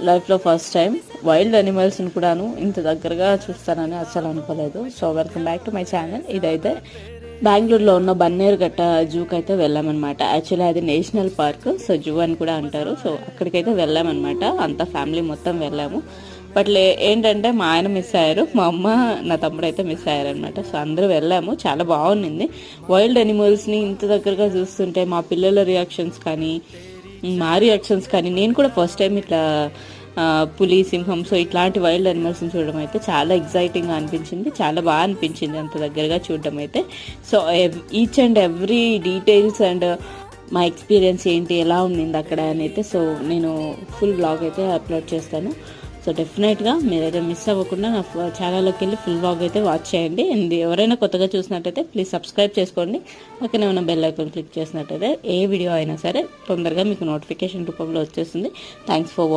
లైఫ్లో first time wild అనిమల్స్ని కూడాను ఇంత దగ్గరగా చూస్తానని అస్సలు అనుకోలేదు. So welcome back to my channel. ఇదైతే బెంగళూరులో ఉన్న బన్నేరుగట్ట జూకి అయితే వెళ్ళామన్నమాట. యాక్చువల్లీ అది నేషనల్ పార్క్ సో జూ అని కూడా అంటారు. సో అక్కడికైతే వెళ్ళామన్నమాట. అంతా ఫ్యామిలీ మొత్తం వెళ్ళాము. బట్ లే ఏంటంటే మా ఆయన మిస్ అయ్యారు మా అమ్మ నా తమ్ముడు అయితే మిస్ అయ్యారనమాట సో అందరూ వెళ్ళాము. చాలా బాగుండింది. వైల్డ్ అనిమల్స్ని ఇంత దగ్గరగా చూస్తుంటే మా పిల్లల రియాక్షన్స్ కానీ మా రియాక్షన్స్ కానీ నేను కూడా ఫస్ట్ టైం ఇట్లా పులి సింహం సో ఇట్లాంటి వైల్డ్ అనిమల్స్ని చూడడం అయితే చాలా ఎగ్జైటింగ్గా అనిపించింది. చాలా బాగా అనిపించింది అంత దగ్గరగా చూడడం అయితే. So each and every details and మా ఎక్స్పీరియన్స్ ఏంటి ఎలా ఉండింది అక్కడ అని అయితే సో నేను ఫుల్ బ్లాగ్ అయితే అప్లోడ్ చేస్తాను. సో డెఫినెట్గా మీరైతే మిస్ అవ్వకుండా నా ఛానల్లోకి వెళ్ళి ఫుల్ బ్లాగ్ అయితే వాచ్ చేయండి. అండ్ ఎవరైనా కొత్తగా చూసినట్టయితే ప్లీజ్ సబ్స్క్రైబ్ చేసుకోండి. పక్కనే ఉన్న బెల్ ఐకాన్ క్లిక్ చేసినట్టయితే ఏ వీడియో అయినా సరే తొందరగా మీకు నోటిఫికేషన్ రూపంలో వచ్చేస్తుంది. Thanks for watch.